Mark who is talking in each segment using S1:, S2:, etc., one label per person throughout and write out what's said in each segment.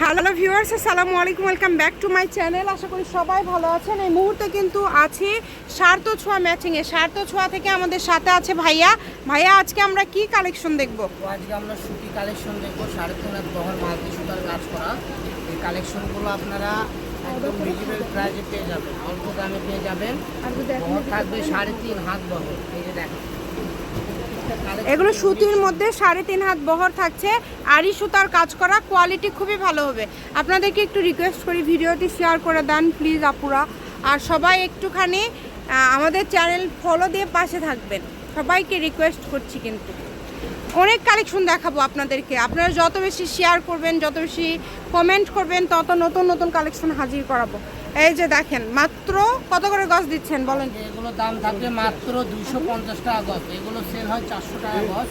S1: Hello viewers আসসালামু আলাইকুম welcome back to my channel আশা করি সবাই ভালো আছেন। এই মুহূর্তে কিন্তু আছি সার্থ ছোঁয়া ম্যাচিংয়ে সার্থ ছোঁয়া থেকে আমাদের সাথে আছে ভাইয়া। ভাইয়া আজকে আমরা কি কালেকশন দেখব?
S2: আজকে আমরা সুতি কালেকশন দেখব। সাড়ে তিন হাত বহর মাল্টি সুতার কাজ করা। এই কালেকশনগুলো আপনারা একদম রিজনেবল প্রাইসে পেয়ে যাবেন। অল্প দামে পেয়ে যাবেন। বহর থাকবে সাড়ে তিন হাত বহর। এই যে দেখেন।
S1: এগুলো সুতির মধ্যে সাড়ে তিন হাত বহর থাকছে। আড়ি সুতার কাজ করা কোয়ালিটি খুবই ভালো হবে। আপনাদেরকে একটু রিকোয়েস্ট করি ভিডিওটি শেয়ার করে দেন প্লিজ আপুরা। আর সবাই একটুখানি আমাদের চ্যানেল ফলো দিয়ে পাশে থাকবেন। সবাইকে রিকোয়েস্ট করছি কিন্তু। অনেক কালেকশন দেখাবো আপনাদেরকে। আপনারা যত বেশি শেয়ার করবেন, যত বেশি কমেন্ট করবেন, তত নতুন নতুন কালেকশন হাজির করাবো। এই যে দেখেন মাত্র কত করে গজ দিচ্ছেন বলেন?
S2: এগুলো দাম থাকবে মাত্র দুইশো পঞ্চাশ টাকা গজ এগুলো সেল হয় চারশো টাকা গজ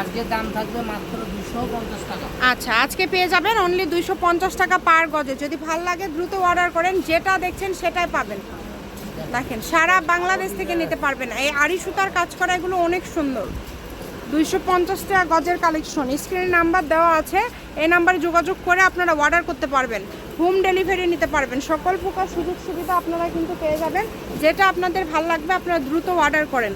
S2: আজকে দাম থাকবে মাত্র দুশো পঞ্চাশ টাকা।
S1: আচ্ছা আজকে পেয়ে যাবেন অনলি দুইশো পঞ্চাশ টাকা পার গজে। যদি ভালো লাগে দ্রুত অর্ডার করেন যেটা দেখছেন সেটাই পাবেন। দেখেন সারা বাংলাদেশ থেকে নিতে পারবেন। এই আড়ি সুতার কাজ করা এগুলো অনেক সুন্দর। দুইশো পঞ্চাশ টাকা গজের কালেকশন স্ক্রিনে নাম্বার দেওয়া আছে। এই নাম্বারে যোগাযোগ করে আপনারা অর্ডার করতে পারবেন। হোম ডেলিভারি নিতে পারবেন। সকল প্রকার সুযোগ সুবিধা আপনারা কিন্তু পেয়ে যাবেন। যেটা আপনাদের ভালো লাগবে, আপনারা দ্রুত অর্ডার করেন।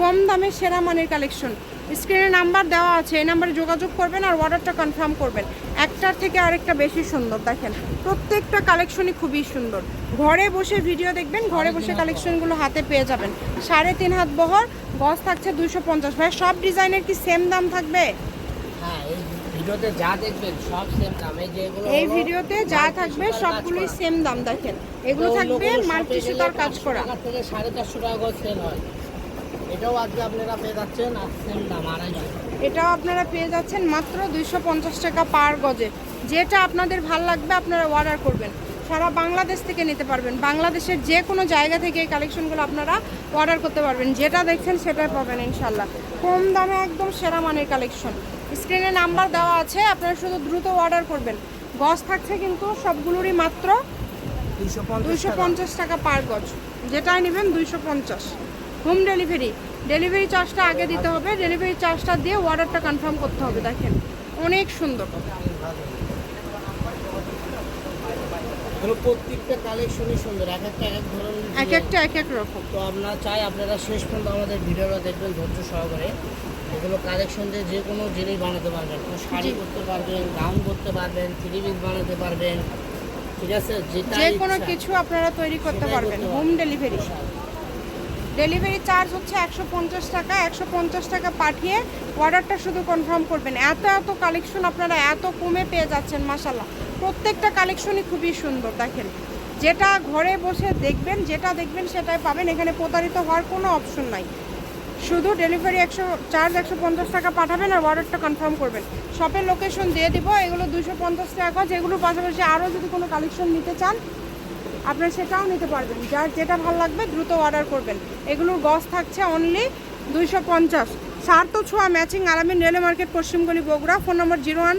S1: কম দামে সেরা মানের কালেকশন স্ক্রিনে নাম্বার দেওয়া আছে, এই নাম্বারে যোগাযোগ করবেন আর অর্ডারটা কনফার্ম করবেন। একটার থেকে আরেকটা বেশি সুন্দর, দেখেন। প্রত্যেকটা কালেকশনই খুবই সুন্দর। ঘরে বসে ভিডিও দেখবেন, ঘরে বসে কালেকশনগুলো হাতে পেয়ে যাবেন। সাড়ে তিন হাত বহর, গজ থাকছে দুইশো পঞ্চাশ। ভাই, সব ডিজাইনের কি সেম দাম থাকবে?
S2: হ্যাঁ ভিডিওতে যা দেখবেন সব সেম দাম। এই যে এগুলো
S1: এই ভিডিওতে যা থাকবে সবগুলোই। সেম দাম দেখেন। এগুলো থাকবে মাল্টি সুতার কাজ
S2: 500
S1: করা
S2: থেকে সাড়ে চারশো টাকা করে সেল হয়। এটাও আজকে আপনারা পেয়ে যাচ্ছেন আর সেম দাম আড়াইশো।
S1: এটাও আপনারা পেয়ে যাচ্ছেন মাত্র দুইশো পঞ্চাশ টাকা পার গজে। যেটা আপনাদের ভালো লাগবে আপনারা অর্ডার করবেন। সারা বাংলাদেশ থেকে নিতে পারবেন। বাংলাদেশের যে কোনো জায়গা থেকে এই কালেকশনগুলো আপনারা অর্ডার করতে পারবেন। যেটা দেখছেন সেটাই পাবেন ইনশাল্লাহ কম দামে একদম সেরা মানের কালেকশন স্ক্রিনে নাম্বার দেওয়া আছে, আপনারা শুধু দ্রুত অর্ডার করবেন। গজ থাকছে কিন্তু সবগুলোরই মাত্র
S2: দুইশো
S1: পঞ্চাশ টাকা পার গজ। যেটাই নেবেন দুইশো পঞ্চাশ। হোম ডেলিভারি ডেলিভারি চার্জটা আগে দিতে হবে। ডেলিভারি চার্জটা দিয়ে অর্ডারটা কনফার্ম করতে হবে, দেখেন। অনেক সুন্দর।
S2: এগুলো প্রত্যেকটা কালেকশনই সুন্দর এক একটা এক এক ধরনের
S1: এক একটা এক এক রকম।
S2: তো আপনারা চাই আপনারা শেষ পর্যন্ত আমাদের ভিডিওটা দেখবেন ধৈর্য সহকারে। এগুলো কালেকশন দিয়ে যে কোনো জিনিস বানাতে পারবেন। শাড়ি করতে পারবেন গাউন করতে পারবেন থ্রি পিস বানাতে পারবেন। ঠিক আছে? যেটা
S1: যে কোনো কিছু আপনারা তৈরি করতে পারবেন। হোম ডেলিভারি ডেলিভারি চার্জ হচ্ছে একশো পঞ্চাশ টাকা। একশো পঞ্চাশ টাকা পাঠিয়ে অর্ডারটা শুধু কনফার্ম করবেন। এত এত কালেকশন আপনারা এত কমে পেয়ে যাচ্ছেন মাসাল্লাহ প্রত্যেকটা কালেকশনই খুবই সুন্দর, দেখেন। যেটা ঘরে বসে দেখবেন, যেটা দেখবেন সেটাই পাবেন। এখানে প্রতারিত হওয়ার কোনো অপশন নাই। শুধু ডেলিভারি একশো চার্জ একশো পঞ্চাশ টাকা পাঠাবেন আর অর্ডারটা কনফার্ম করবেন। শপের লোকেশন দিয়ে দিব, এগুলো দুশো পঞ্চাশ টাকা। যেগুলো পাশাপাশি আরও যদি কোনো কালেকশন নিতে চান, আপনারা সেটাও নিতে পারবেন। যার যেটা ভালো লাগবে, দ্রুত অর্ডার করবেন। এগুলোর গস থাকছে অনলি দুইশো পঞ্চাশ। সার্থ ছোঁয়া matching Alamin railway market, পশ্চিমগলি, Bogura. Phone number zero one